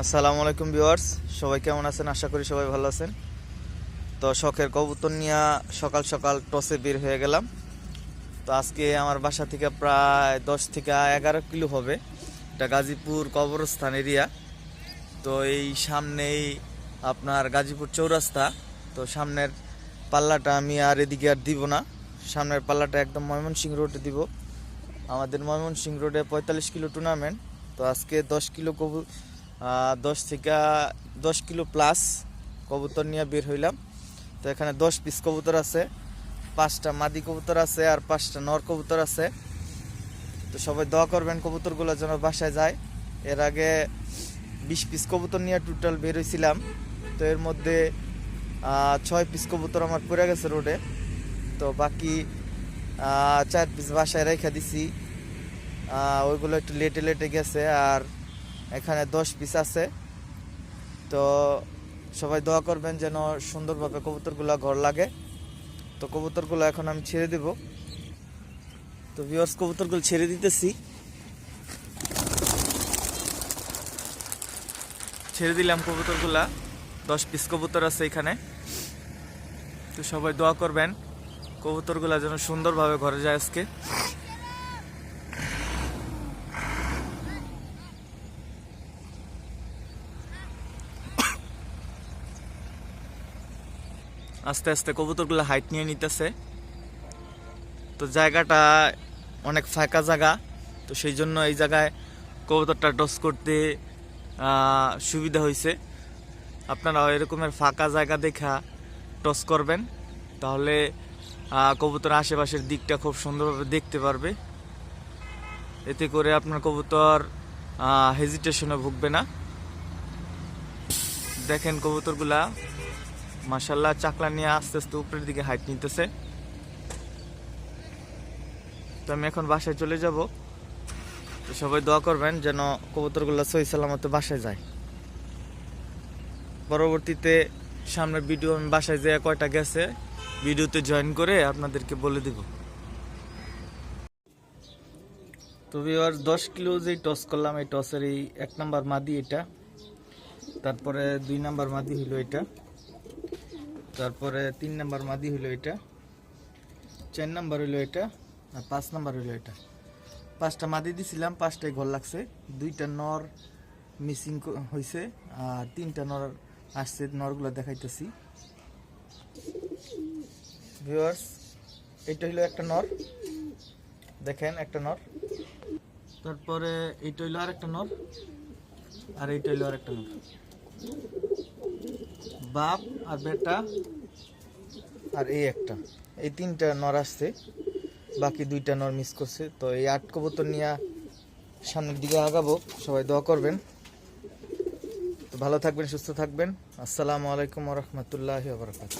আসসালামু আলাইকুম ভিউয়ার্স, সবাই কেমন আছেন? আশা করি সবাই ভালো আছেন। তো শখের কবুতর নিয়ে সকাল সকাল টসে বের হয়ে গেলাম। তো আজকে আমার বাসা থেকে প্রায় দশ থেকে এগারো কিলো হবে। এটা গাজীপুর কবরস্থান এরিয়া। তো এই সামনেই আপনার গাজীপুর চৌরাস্তা। তো সামনের পাল্লাটা আমি আর এদিকে আর দিব না। সামনের পাল্লাটা একদম ময়মনসিংহ রোডে দিব। আমাদের ময়মনসিংহ রোডে পঁয়তাল্লিশ কিলো টুর্নামেন্ট তো আজকে দশ কিলো কবু দশ থেকে, দশ কিলো প্লাস কবুতর নিয়ে বের হইলাম। তো এখানে দশ পিস কবুতর আছে, পাঁচটা মাদি কবুতর আছে আর পাঁচটা নর কবুতর আছে। তো সবাই দোয়া করবেন কবুতরগুলো যেন বাসায় যায়। এর আগে বিশ পিস কবুতর নিয়ে টোটাল বের হয়েছিলাম তো এর মধ্যে ছয় পিস কবুতর আমার পড়ে গেছে রোডে। তো বাকি চার পিস বাসায় রেখে দিছি। ওইগুলো একটু লেটে লেটে গেছে আর এখানে দশ পিস আছে। তো সবাই দোয়া করবেন যেন সুন্দরভাবে কবুতরগুলো ঘর লাগে। তো কবুতরগুলো এখন আমি ছেড়ে দেব। তো ভিউয়ার্স কবুতরগুলো ছেড়ে দিতেছি। ছেড়ে দিলাম কবুতরগুলা। দশ পিস কবুতর আছে এখানে। তো সবাই দোয়া করবেন কবুতরগুলা যেন সুন্দরভাবে ঘরে যায় আজকে। আস্তে আস্তে কবুতরগুলো হাইট নিয়ে নিতেছে। তো জায়গাটা অনেক ফাঁকা জায়গা, তো সেই জন্য এই জায়গায় কবুতরটা টস করতে সুবিধা হয়েছে। আপনারা এরকমের ফাঁকা জায়গা দেখা টস করবেন, তাহলে কবুতর আশেপাশের দিকটা খুব সুন্দরভাবে দেখতে পারবে। এতে করে আপনার কবুতর হেজিটেশনে ভুগবে না। দেখেন কবুতরগুলা। মাসাল্লাহ চাকলা নিয়ে আস্তে আস্তে উপরের দিকে হাইট নিতেছে। তো আমি এখন বাসায় চলে যাব। সবাই দোয়া করবেন যেন কবুতরগুলো সহি সালামতে বাসায় যায়। পরবর্তীতে সামনের ভিডিও আমি বাসায় যেয়ে কয়টা গেছে ভিডিওতে জয়েন করে আপনাদেরকে বলে দিব। তো ভিউয়ার দশ কিলো যেই টস করলাম, এই টসের এই এক নাম্বার মাদি এটা। তারপরে দুই নাম্বার মাদি হইল এটা। তারপরে তিন নাম্বার মাদি হইল এটা, চার নাম্বার হইল এটা, আর পাঁচ নাম্বার হইল এটা। পাঁচটা মাদি দিছিলাম পাঁচটাই ঘর লাগছে। দুইটা নর মিসিং হয়েছে আর তিনটা নর আসছে, নরগুলো দেখাইতেছি। ভিউয়ার্স, এটা হইল একটা নর। দেখেন, একটা নর। তারপরে এইটা হইল আর একটা নর, আর এইটা হইল আর একটা নর। বাপ আর বেটা। আর এই একটা। এই তিনটা নর আসছে, বাকি দুইটা নর মিস করছে। তো এই আট কবুতর নিয়ে সামনের দিকে আগাবো, সবাই দোয়া করবেন। তো ভালো থাকবেন, সুস্থ থাকবেন। আসসালামু আলাইকুম রহমতুল্লাহ বারকাত